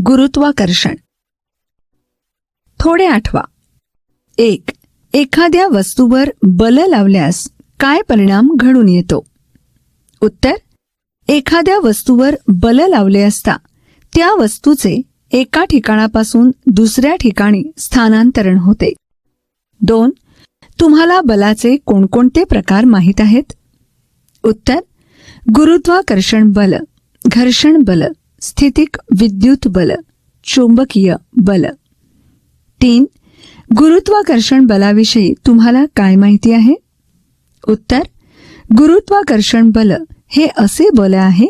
गुरुत्वाकर्षण. थोडे आठवा. एक एखाद्या वस्तूवर बल लावल्यास काय परिणाम घडून येतो? उत्तर एखाद्या वस्तूवर बल लावले असता त्या वस्तूचे एका ठिकाणापासून दुसऱ्या ठिकाणी स्थानांतरण होते. दोन तुम्हाला बलाचे कोणकोणते प्रकार माहीत आहेत? उत्तर गुरुत्वाकर्षण बल घर्षण बल. स्थितिक विद्युत बल चुंबकीय बल तीन गुरुत्वाकर्षण बलाविषयी तुम्हाला काय माहिती आहे? उत्तर गुरुत्वाकर्षण बल हे असे बल आहे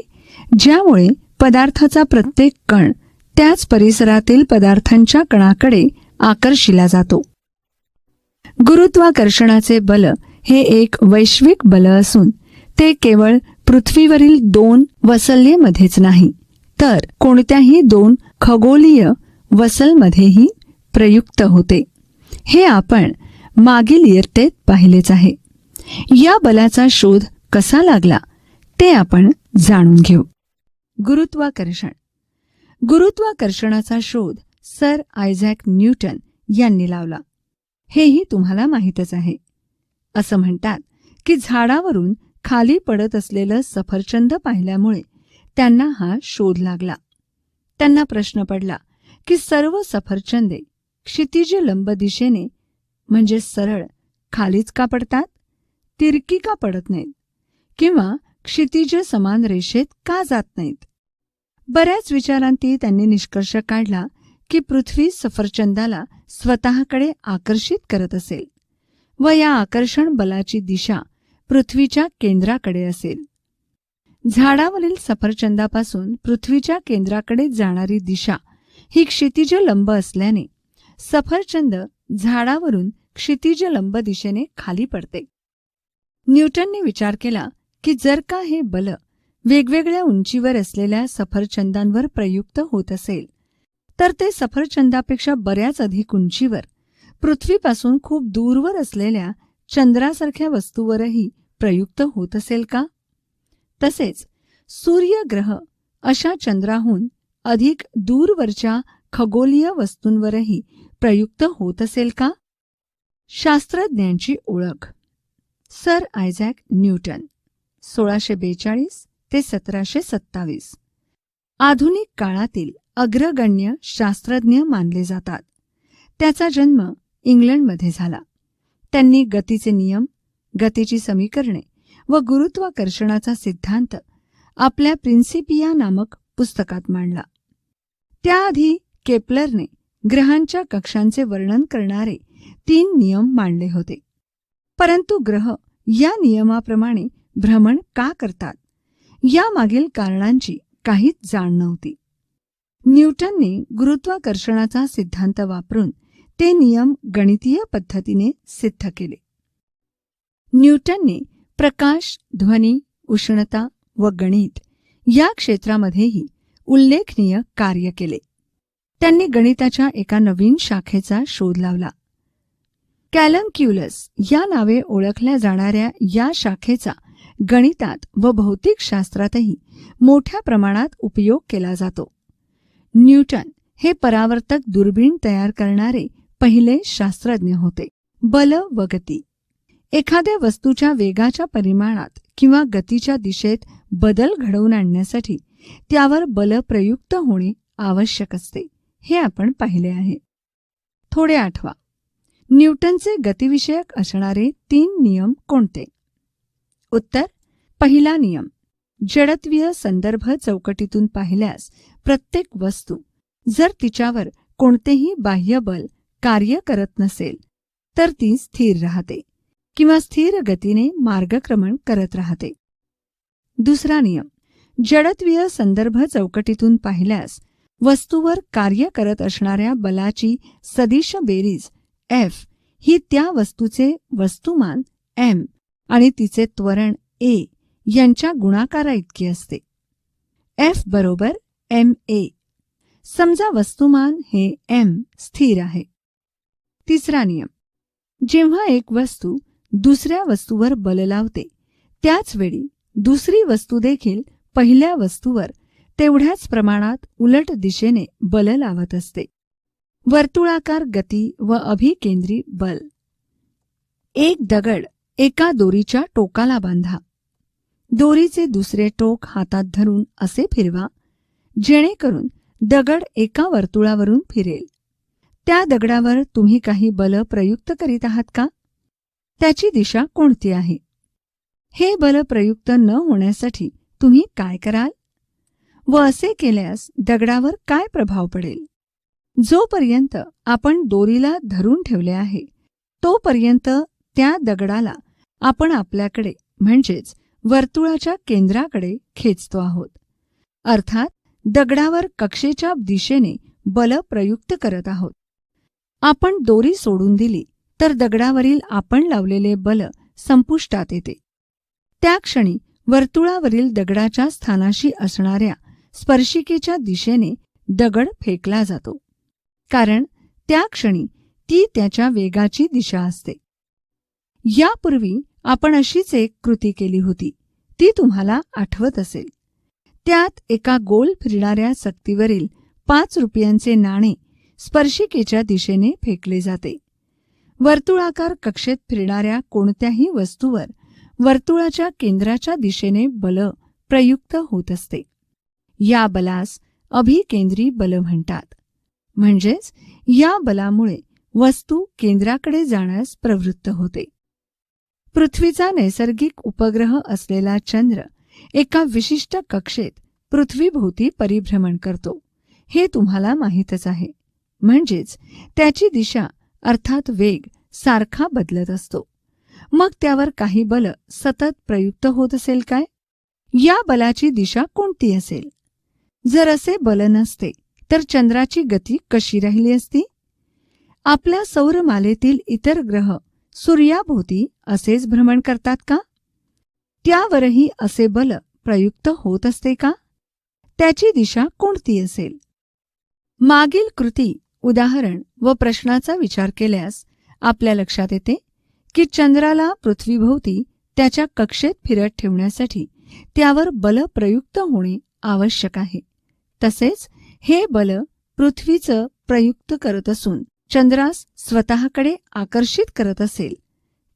ज्यामुळे पदार्थाचा प्रत्येक कण त्याच परिसरातील पदार्थांच्या कणाकडे आकर्षिला जातो गुरुत्वाकर्षणाचे बल हे एक वैश्विक बल असून ते केवळ पृथ्वीवरील दोन वसल्येमध्येच नाही तर कोणत्याही दोन खगोलीय वसलमध्येही प्रयुक्त होते. हे आपण मागील इयत्तेत पाहिलेच आहे. या बलाचा शोध कसा लागला ते आपण जाणून घेऊ. गुरुत्वाकर्षण. गुरुत्वाकर्षणाचा शोध सर आयझॅक न्यूटन यांनी लावला. हेही तुम्हाला माहीतच आहे. असं म्हणतात की झाडावरून खाली पडत असलेलं सफरचंद पाहिल्यामुळे त्यांना हा शोध लागला. त्यांना प्रश्न पडला की सर्व सफरचंदे क्षितिज लंब दिशेने म्हणजे सरळ खालीच का पडतात? तिरकी का पडत नाहीत? किंवा क्षितिज समान रेषेत का जात नाहीत? बऱ्याच विचारांती त्यांनी निष्कर्ष काढला की पृथ्वी सफरचंदाला स्वतःकडे आकर्षित करत असेल व या आकर्षण बलाची दिशा पृथ्वीच्या केंद्राकडे असेल. झाडावरील सफरचंदापासून पृथ्वीच्या केंद्राकडे जाणारी दिशा ही क्षितिज लंब असल्याने सफरचंद झाडावरून क्षितिज लंब दिशेने खाली पडते. न्यूटनने विचार केला की जर का हे बल वेगवेगळ्या उंचीवर असलेल्या सफरचंदांवर प्रयुक्त होत असेल तर ते सफरचंदापेक्षा बऱ्याच अधिक उंचीवर पृथ्वीपासून खूप दूरवर असलेल्या चंद्रासारख्या वस्तूवरही प्रयुक्त होत असेल का? तसेच सूर्यग्रह अशा चंद्राहून अधिक दूरवरच्या खगोलीय वस्तूंवरही प्रयुक्त होत असेल का? शास्त्रज्ञांची ओळख. सर आयझॅक न्यूटन सोळाशे बेचाळीस ते सतराशे सत्तावीस. आधुनिक काळातील अग्रगण्य शास्त्रज्ञ मानले जातात. त्याचा जन्म इंग्लंडमध्ये झाला. त्यांनी गतीचे नियम गतीची समीकरणे व गुरुत्वाकर्षणाचा सिद्धांत आपल्या प्रिन्सिपिया नामक पुस्तकात मांडला. त्याआधी केपलरने ग्रहांच्या कक्षांचे वर्णन करणारे तीन नियम मांडले होते. परंतु ग्रह या नियमाप्रमाणे भ्रमण का करतात? यामागील कारणांची काहीच जाण नव्हती. न्यूटनने गुरुत्वाकर्षणाचा सिद्धांत वापरून ते नियम गणितीय पद्धतीने सिद्ध केले. न्यूटनने प्रकाश ध्वनी उष्णता व गणित या क्षेत्रामध्येही उल्लेखनीय कार्य केले. त्यांनी गणिताच्या एका नवीन शाखेचा शोध लावला. कॅलमक्युलस या नावे ओळखल्या जाणाऱ्या या शाखेचा गणितात व भौतिकशास्त्रातही मोठ्या प्रमाणात उपयोग केला जातो. न्यूटन हे परावर्तक दुर्बीण तयार करणारे पहिले शास्त्रज्ञ होते. बल व गती. एखाद्या वस्तूच्या वेगाच्या परिमाणात किंवा गतीच्या दिशेत बदल घडवून आणण्यासाठी त्यावर बल प्रयुक्त होणे आवश्यक असते हे आपण पाहिले आहे. थोडे आठवा. न्यूटनचे गतिविषयक असणारे तीन नियम कोणते? उत्तर पहिला नियम. जडत्वीय संदर्भ चौकटीतून पाहिल्यास प्रत्येक वस्तू जर तिच्यावर कोणतेही बाह्य बल कार्य करत नसेल तर ती स्थिर राहते. किंवा स्थिर गतीने मार्गक्रमण करत राहते. दुसरा नियम जडत्वीय संदर्भ चौकटीतून पाहिल्यास वस्तूवर कार्य करत असणाऱ्या बलाची सदिश बेरीज एफ ही त्या वस्तूचे वस्तुमान एम आणि तिचे त्वरण ए यांच्या गुणाकारा इतकी असते. एफ बरोबर एम ए समजा वस्तुमान हे एम स्थिर आहे. तिसरा नियम जेव्हा एक वस्तू दुसऱ्या वस्तूवर बल लावते. त्याच वेळी दुसरी वस्तू देखील पहिल्या वस्तूवर तेवढ्याच प्रमाणात उलट दिशेने बल लावत असते. वर्तुळाकार गती व अभिकेंद्री बल. एक दगड एका दोरीच्या टोकाला बांधा. दोरीचे दुसरे टोक हातात धरून असे फिरवा जेणेकरून दगड एका वर्तुळावरून फिरेल. त्या दगडावर तुम्ही काही बल प्रयुक्त करीत आहात का? त्याची दिशा कोणती आहे? हे बल प्रयुक्त न होण्यासाठी तुम्ही काय कराल? व असे केल्यास दगडावर काय प्रभाव पडेल? जोपर्यंत आपण दोरीला धरून ठेवले आहे तोपर्यंत त्या दगडाला आपण आपल्याकडे म्हणजेच वर्तुळाच्या केंद्राकडे खेचतो आहोत. अर्थात दगडावर कक्षेच्या दिशेने बल प्रयुक्त करत आहोत. आपण दोरी सोडून दिली तर दगडावरील आपण लावलेले बल संपुष्टात येते. त्या क्षणी वर्तुळावरील दगडाच्या स्थानाशी असणाऱ्या स्पर्शिकेच्या दिशेने दगड फेकला जातो. कारण त्या क्षणी ती त्याच्या वेगाची दिशा असते. यापूर्वी आपण अशीच एक कृती केली होती. ती तुम्हाला आठवत असेल. त्यात एका गोल फिरणाऱ्या सक्तीवरील पाच रुपयांचे नाणे स्पर्शिकेच्या दिशेने फेकले जाते. वर्तुळाकार कक्षेत फिरणाऱ्या कोणत्याही वस्तूवर वर्तुळाच्या केंद्राच्या दिशेने बल प्रयुक्त होत असते. या बलास अभिकेंद्री बल म्हणतात. म्हणजेच या बलामुळे वस्तू केंद्राकडे जाण्यास प्रवृत्त होते. पृथ्वीचा नैसर्गिक उपग्रह असलेला चंद्र एका विशिष्ट कक्षेत पृथ्वीभोवती परिभ्रमण करतो. हे तुम्हाला माहीतच आहे. म्हणजेच त्याची दिशा अर्थात वेग सारखा बदलत असतो. मग त्यावर काही बल सतत प्रयुक्त होत असेल काय? या बलाची दिशा कोणती असेल? जर असे बल नसते तर चंद्राची गती कशी राहिली असती? आपल्या सौरमालेतील इतर ग्रह सूर्याभोवती असेच भ्रमण करतात का? त्यावरही असे बल प्रयुक्त होत असते का? त्याची दिशा कोणती असेल? मागील कृती उदाहरण व प्रश्नाचा विचार केल्यास आपल्या लक्षात येते की चंद्राला पृथ्वीभोवती त्याच्या कक्षेत फिरत ठेवण्यासाठी त्यावर बल प्रयुक्त होणे आवश्यक आहे. तसेच हे बल पृथ्वीचं प्रयुक्त करत असून चंद्रास स्वतःकडे आकर्षित करत असेल.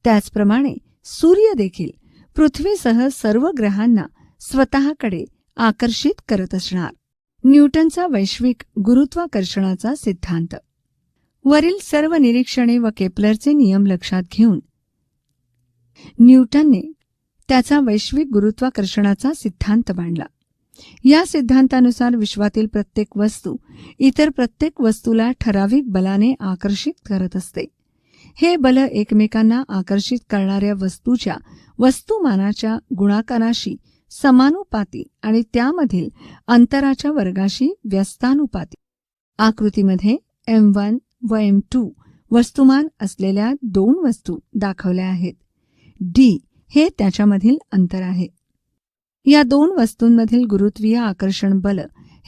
त्याचप्रमाणे सूर्य देखील पृथ्वीसह सर्व ग्रहांना स्वतःकडे आकर्षित करत असणार. न्यूटनचा वैश्विक गुरुत्वाकर्षणाचा सिद्धांत. वरील सर्व निरीक्षणे व केपलरचे नियम लक्षात घेऊन न्यूटनने त्याचा वैश्विक गुरुत्वाकर्षणाचा सिद्धांत मांडला. या सिद्धांतानुसार विश्वातील प्रत्येक वस्तू इतर प्रत्येक वस्तूला ठराविक बलाने आकर्षित करत असते. हे बल एकमेकांना आकर्षित करणाऱ्या वस्तूच्या वस्तुमानाच्या गुणाकाराशी समानुपाती आणि त्यामधील अंतराच्या वर्गाशी व्यस्तानुपाती. आकृतीमध्ये एम वन व एम टू वस्तुमान असलेल्या दोन वस्तू दाखवल्या आहेत. डी हे त्याच्यामधील अंतर आहे. या दोन वस्तूंमधील गुरुत्वीय आकर्षण बल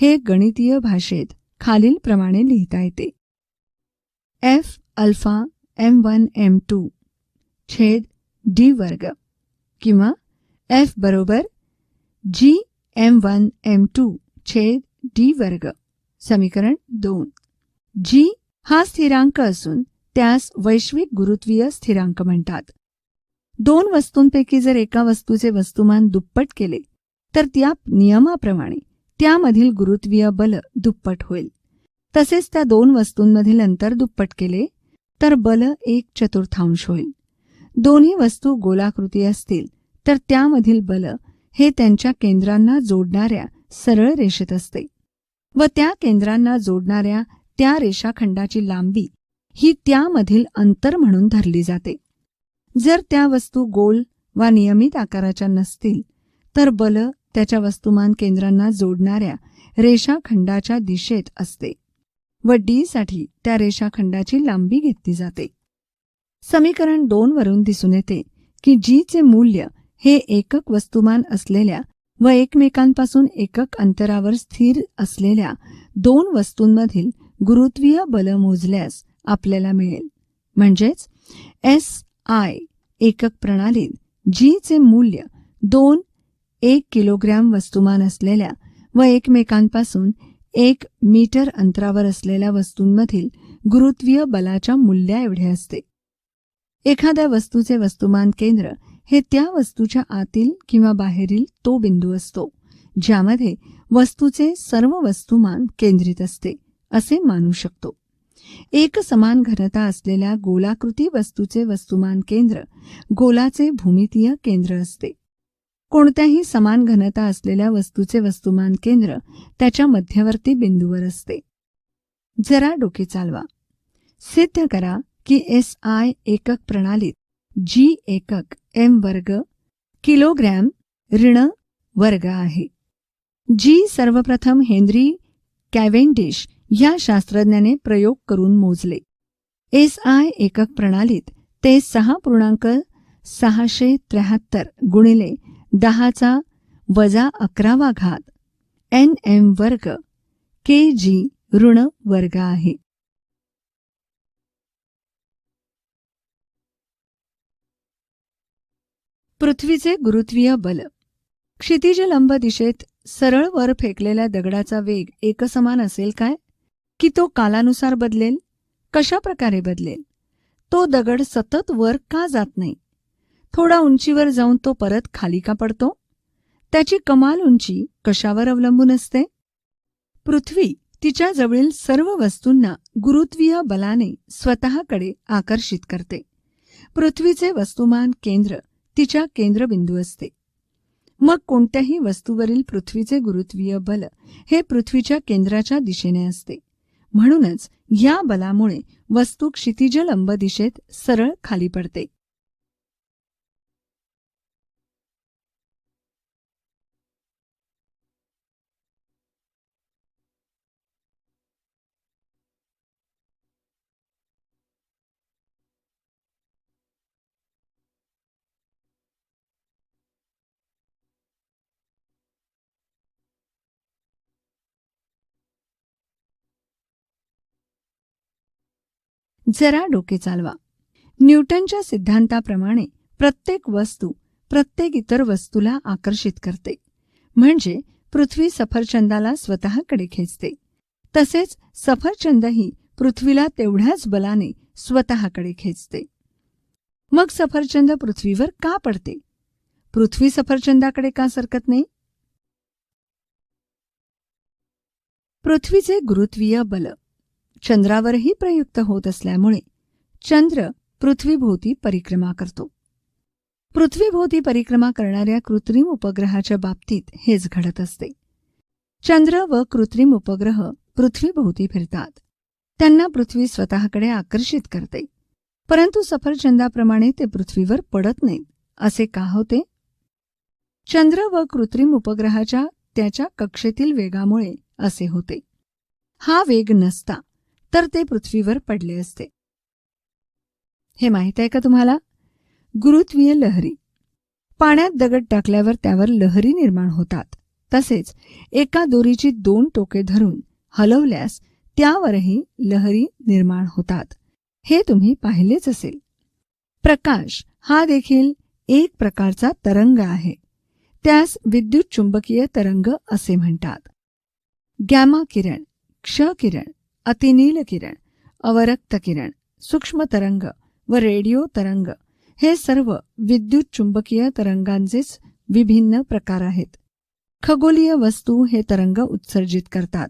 हे गणितीय भाषेत खालीलप्रमाणे लिहिता येते. F alpha M one M two छेद डी वर्ग किंवा एफ बरोबर G M one M two छेद डी वर्ग. समीकरण दोन. जी हा स्थिरांक असून त्यास वैश्विक गुरुत्वीय स्थिरांक म्हणतात. दोन वस्तूंपैकी जर एका वस्तूचे वस्तुमान दुप्पट केले तर त्या नियमाप्रमाणे त्यामधील गुरुत्वीय बल दुप्पट होईल. तसेच त्या दोन वस्तूंमधील अंतर दुप्पट केले तर बल एक चतुर्थांश होईल. दोन्ही वस्तू गोलाकृती असतील तर त्यामधील बल हे त्यांच्या केंद्रांना जोडणाऱ्या सरळ रेषेत असते. व त्या केंद्रांना जोडणाऱ्या त्या रेषाखंडाची लांबी ही त्यामधील अंतर म्हणून धरली जाते. जर त्या वस्तू गोल वा नियमित आकाराच्या नसतील तर बल त्याच्या वस्तुमान केंद्रांना जोडणाऱ्या रेषाखंडाच्या दिशेत असते व डी साठी त्या रेषाखंडाची लांबी घेतली जाते. समीकरण दोन वरून दिसून येते की जीचे मूल्य हे एकक वस्तुमान असलेल्या व एकमेकांपासून एकक अंतरावर स्थिर असलेल्या दोन वस्तूंमधील गुरुत्वीय बल मोजल्यास आपल्याला मिळेल. म्हणजेच एस आय एकक प्रणालीत जी चे मूल्य दोन एक किलोग्रॅम वस्तुमान असलेल्या व एकमेकांपासून एक मीटर अंतरावर असलेल्या वस्तूंमधील गुरुत्वीय बलाच्या मूल्या एवढे असते. एखाद्या वस्तूचे वस्तुमान केंद्र हे त्या वस्तूच्या आतील किंवा बाहेरील तो बिंदू असतो ज्यामध्ये वस्तूचे सर्व वस्तुमान केंद्रित असते असे मानू शकतो. एक समान घनता असलेल्या गोलाकृती वस्तूचे वस्तुमान केंद्र गोलाचे भूमितीय केंद्र असते. कोणत्याही समान घनता असलेल्या वस्तूचे वस्तुमान केंद्र त्याच्या मध्यवर्ती बिंदूवर असते. जरा डोके चालवा. सिद्ध करा की एस आय एकक प्रणालीत जी एकक एम वर्ग किलोग्रॅम ऋण वर्ग आहे. जी सर्वप्रथम हेनरी कॅव्हेंडिश या शास्त्रज्ञाने प्रयोग करून मोजले. एस आय एकक प्रणालीत ते सहा पूर्णांक सहाशे त्र्याहत्तर गुणिले दहाचा वजा अकरावा घात एन एम वर्ग के जी ऋण वर्ग आहे. पृथ्वीचे गुरुत्वीय बल. क्षितिज लंब दिशेत सरळ वर फेकलेल्या दगडाचा वेग एकसमान असेल काय? की तो कालानुसार बदलेल? कशा प्रकारे बदलेल? तो दगड सतत वर का जात नाही? थोडा उंचीवर जाऊन तो परत खाली का पडतो? त्याची कमाल उंची कशावर अवलंबून असते? पृथ्वी तिच्या जवळील सर्व वस्तूंना गुरुत्वीय बलाने स्वतःकडे आकर्षित करते. पृथ्वीचे वस्तुमान केंद्र तिच्या केंद्रबिंदू असते. मग कोणत्याही वस्तूवरील पृथ्वीचे गुरुत्वीय बल हे पृथ्वीच्या केंद्राच्या दिशेने असते. म्हणूनच या बलामुळे वस्तू क्षितिजलंब दिशेत सरळ खाली पडते. जरा डोके चालवा. न्यूटनच्या सिद्धांताप्रमाणे प्रत्येक वस्तू प्रत्येक इतर वस्तूला आकर्षित करते. म्हणजे पृथ्वी सफरचंदाला स्वतःकडे खेचते. तसेच सफरचंदही पृथ्वीला तेवढ्याच बलाने स्वतःकडे खेचते. मग सफरचंद पृथ्वीवर का पडते? पृथ्वी सफरचंदाकडे का सरकत नाही? पृथ्वीचे गुरुत्वीय बल चंद्रावरही प्रयुक्त होत असल्यामुळे चंद्र पृथ्वीभोवती परिक्रमा करतो. पृथ्वीभोवती परिक्रमा करणाऱ्या कृत्रिम उपग्रहाच्या बाबतीत हेच घडत असते. चंद्र व कृत्रिम उपग्रह पृथ्वीभोवती फिरतात. त्यांना पृथ्वी स्वतःकडे आकर्षित करते. परंतु सफरचंदाप्रमाणे ते पृथ्वीवर पडत नाहीत असे का होते? चंद्र व कृत्रिम उपग्रहाच्या त्याच्या कक्षेतील वेगामुळे असे होते. हा वेग नसता तर ते पृथ्वीवर पडले असते. हे माहीत आहे का तुम्हाला? गुरुत्वीय लहरी. पाण्यात दगड टाकल्यावर त्यावर लहरी निर्माण होतात. तसेच एका दोरीची दोन टोके धरून हलवल्यास त्यावरही लहरी निर्माण होतात. हे तुम्ही पाहिलेच असेल. प्रकाश हा देखील एक प्रकारचा तरंग आहे. त्यास विद्युत चुंबकीय तरंग असे म्हणतात. गॅमा किरण क्ष किरण अतिनील किरण अवरक्त किरण सूक्ष्म तरंग व रेडिओ तरंग हे सर्व विद्युत चुंबकीय तरंगांचेच विभिन्न प्रकार आहेत. खगोलीय वस्तू हे तरंग उत्सर्जित करतात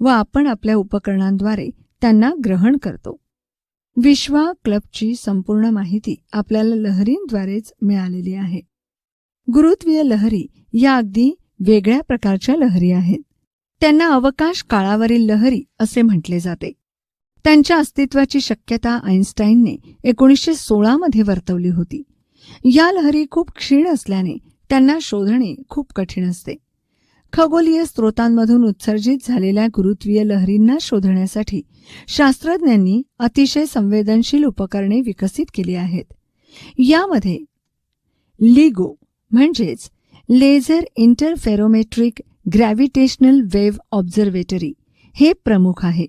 व आपण आपल्या उपकरणांद्वारे त्यांना ग्रहण करतो. विश्वा क्लबची संपूर्ण माहिती आपल्याला लहरींद्वारेच मिळालेली आहे. गुरुत्वीय लहरी या अगदी वेगळ्या प्रकारच्या लहरी आहेत. त्यांना अवकाश काळावरील लहरी असे म्हटले जाते. त्यांच्या अस्तित्वाची शक्यता आईन्स्टाईनने एकोणीसशे सोळामध्ये वर्तवली होती. या लहरी खूप क्षीण असल्याने त्यांना शोधणे खूप कठीण असते. खगोलीय स्रोतांमधून उत्सर्जित झालेल्या गुरुत्वीय लहरींना शोधण्यासाठी शास्त्रज्ञांनी अतिशय संवेदनशील उपकरणे विकसित केली आहेत. यामध्ये लिगो म्हणजेच laser interferometric gravitational wave observatory हे प्रमुख आहे.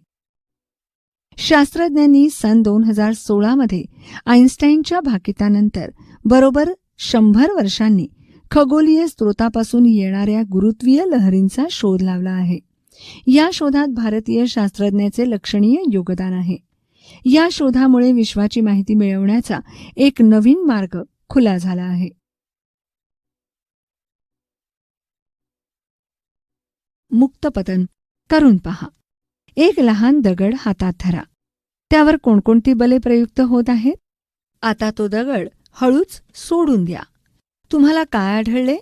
शास्त्रज्ञांनी सन दोन हजार सोळामध्ये आईन्स्टाईनच्या भाकितानंतर बरोबर शंभर वर्षांनी खगोलीय स्रोतापासून येणाऱ्या गुरुत्वीय लहरींचा शोध लावला आहे. या शोधात भारतीय शास्त्रज्ञाचे लक्षणीय योगदान आहे. या शोधामुळे विश्वाची माहिती मिळवण्याचा एक नवीन मार्ग खुला झाला आहे. मुक्तपतन. करून पहा. एक लहान दगड हातात धरा. त्यावर कोणकोणती बले प्रयुक्त होत आहेत? आता तो दगड हळूच सोडून द्या. तुम्हाला काय आढळले?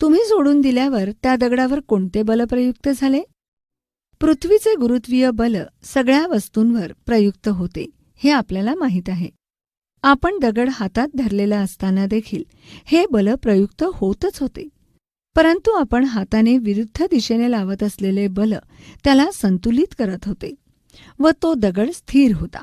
तुम्ही सोडून दिल्यावर त्या दगडावर कोणते बल प्रयुक्त झाले? पृथ्वीचे गुरुत्वीय बल सगळ्या वस्तूंवर प्रयुक्त होते हे आपल्याला माहीत आहे. आपण दगड हातात धरलेला असताना देखील हे बल प्रयुक्त होतच होते. परंतु आपण हाताने विरुद्ध दिशेने लावत असलेले बल त्याला संतुलित करत होते व तो दगड स्थिर होता.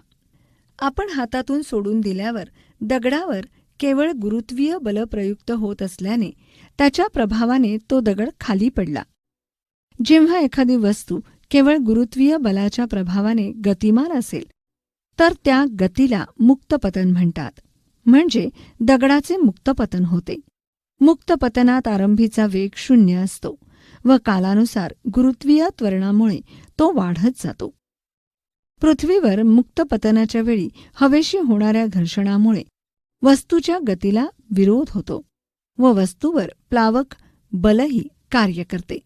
आपण हातातून सोडून दिल्यावर दगडावर केवळ गुरुत्वीय बल प्रयुक्त होत असल्याने त्याच्या प्रभावाने तो दगड खाली पडला. जेव्हा एखादी वस्तू केवळ गुरुत्वीय बलाच्या प्रभावाने गतिमान असेल तर त्या गतीला मुक्तपतन म्हणतात. म्हणजे दगडाचे मुक्तपतन होते. मुक्तपतनात आरंभीचा वेग शून्य असतो व कालानुसार गुरुत्वीय त्वरणामुळे तो वाढत जातो. पृथ्वीवर मुक्तपतनाच्या वेळी हवेशी होणाऱ्या घर्षणामुळे वस्तूच्या गतीला विरोध होतो व वस्तूवर प्लावक बलही कार्य करते.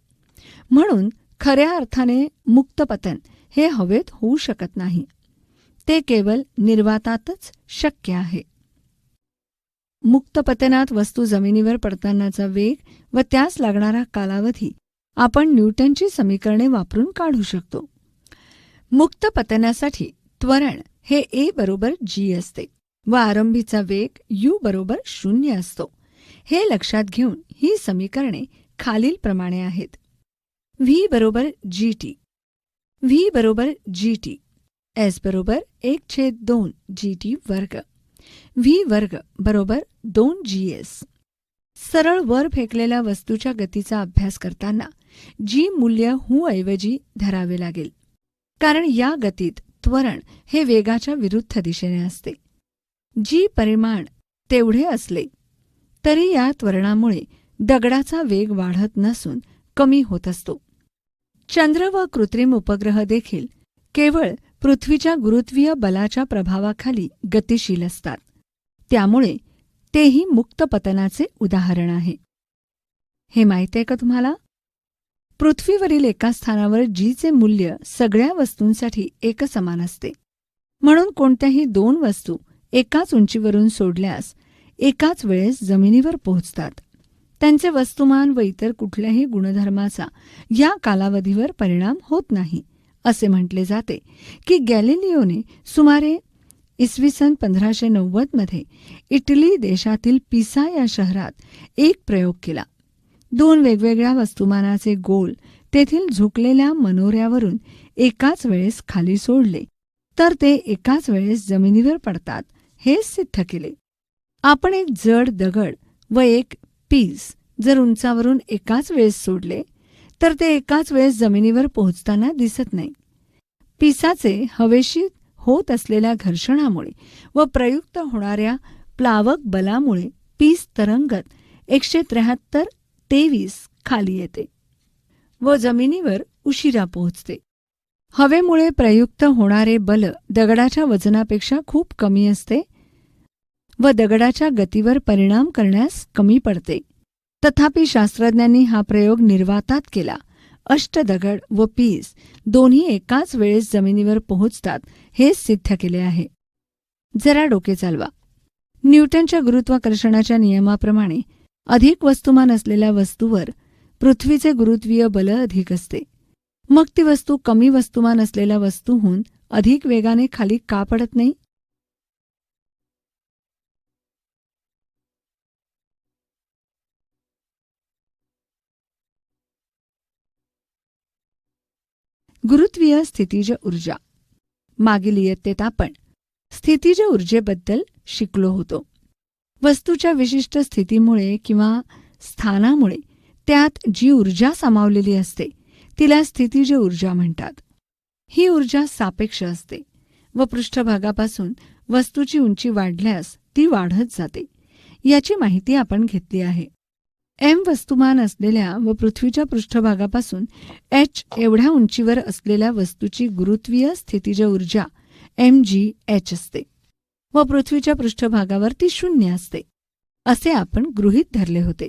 म्हणून खऱ्या अर्थाने मुक्तपतन हे हवेत होऊ शकत नाही. ते केवळ निर्वातातच शक्य आहे. मुक्तपतनात वस्तू जमिनीवर पडतानाचा वेग व त्यास लागणारा कालावधी आपण न्यूटनची समीकरणे वापरून काढू शकतो. मुक्त पतनासाठी त्वरण हे ए बरोबर जी असते व आरंभीचा वेग यू बरोबर शून्य असतो. हे लक्षात घेऊन ही समीकरणे खालीलप्रमाणे आहेत. व्ही बरोबर जी टी व्ही बरोबर जी टी एस बरोबर एक छेद दोन जी टी वर्ग. व्ही वर्ग बरोबर दोन जी एस सरळ वर फेकलेल्या वस्तूच्या गतीचा अभ्यास करताना जी मूल्य हू ऐवजी धरावे लागेल. कारण या गतीत त्वरण हे वेगाच्या विरुद्ध दिशेने असते. जी परिमाण तेवढे असले तरी या त्वरणामुळे दगडाचा वेग वाढत नसून कमी होत असतो. चंद्र व कृत्रिम उपग्रह देखील केवळ पृथ्वीच्या गुरुत्वीय बलाच्या प्रभावाखाली गतिशील असतात. त्यामुळे तेही मुक्त पतनाचे उदाहरण आहे. हे माहिती आहे का तुम्हाला? पृथ्वीवरील एका स्थानावर जीचे मूल्य सगळ्या वस्तूंसाठी एकसमान असते. म्हणून कोणत्याही दोन वस्तू एकाच उंचीवरून सोडल्यास एकाच वेळेस जमिनीवर पोहोचतात. त्यांचे वस्तुमान व इतर कुठल्याही गुणधर्माचा या कालावधीवर परिणाम होत नाही असे म्हटले जाते की गॅलिलिओने सुमारे इसवी सन पंधराशे नव्वदमध्ये इटली देशातील पिसा या शहरात एक प्रयोग केला. दोन वेगवेगळ्या वस्तुमानाचे गोल तेथील झुकलेल्या मनोऱ्यावरून एकाच वेळेस खाली सोडले तर ते एकाच वेळेस जमिनीवर पडतात हे सिद्ध केले. आपण एक जड दगड व एक पीस जर उंचावरून एकाच वेळेस सोडले तर ते एकाच वेळेस जमिनीवर पोहोचताना दिसत नाही. पिसाचे हवेशी होत असलेल्या घर्षणामुळे व प्रयुक्त होणाऱ्या प्लावक बलामुळे पीस तरंगत एकशे त्र्याहत्तर तेवीस खाली येते व जमिनीवर उशिरा पोहोचते. हवेमुळे प्रयुक्त होणारे बल दगडाच्या वजनापेक्षा खूप कमी असते व दगडाच्या गतीवर परिणाम करण्यास कमी पडते. तथापि शास्त्रज्ञांनी हा प्रयोग निर्वातात केला अष्टदगड व पीस दोन्ही एकाच वेळेस जमिनीवर पोहोचतात हे सिद्ध केले आहे. जरा डोके चालवा. न्यूटनच्या गुरुत्वाकर्षणाच्या नियमाप्रमाणे अधिक वस्तुमान असलेल्या वस्तूवर पृथ्वीचे गुरुत्वीय बल अधिक असते. मग ती वस्तू कमी वस्तुमान असलेल्या वस्तूहून अधिक वेगाने खाली का पडत नाही? गुरुत्वीय स्थितीज ऊर्जा. मागील इयत्तेत आपण स्थितीज ऊर्जेबद्दल शिकलो होतो. वस्तूच्या विशिष्ट स्थितीमुळे किंवा स्थानामुळे त्यात जी ऊर्जा सामावलेली असते तिला स्थितीज ऊर्जा म्हणतात. ही ऊर्जा सापेक्ष असते व पृष्ठभागापासून वस्तूची उंची वाढल्यास ती वाढत जाते. याची माहिती आपण घेतली आहे. एम वस्तुमान असलेल्या व पृथ्वीच्या पृष्ठभागापासून एच एवढ्या उंचीवर असलेल्या वस्तूची गुरुत्वीय स्थितीज ऊर्जा एम जी एच असते व पृथ्वीच्या पृष्ठभागावर ती शून्य असते असे आपण गृहीत धरले होते.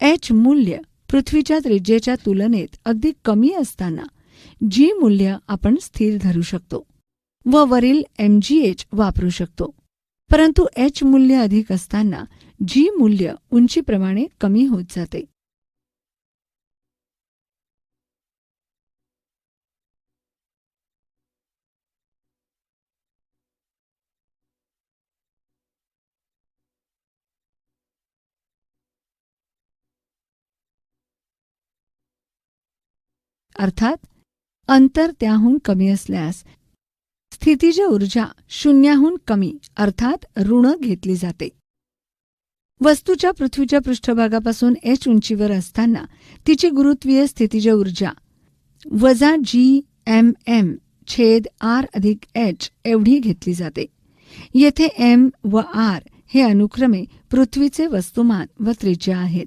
एच मूल्य पृथ्वीच्या त्रिज्येच्या तुलनेत अगदी कमी असताना जी मूल्य आपण स्थिर धरू शकतो व वरील एम जी एच वापरू शकतो. परंतु एच मूल्य अधिक असताना जी मूल्य उंचीप्रमाणे कमी होत जाते. अर्थात अंतर त्याहून कमी असल्यास स्थितीज ऊर्जा शून्याहून कमी अर्थात ऋण घेतली जाते. वस्तूच्या पृथ्वीच्या पृष्ठभागापासून एच उंचीवर असताना तिची गुरुत्वीय स्थितीज ऊर्जा. वजा जी एम एम छेद आर अधिक एच एवढी घेतली जाते. येथे एम व आर हे अनुक्रमे पृथ्वीचे वस्तुमान व त्रिज्या आहेत.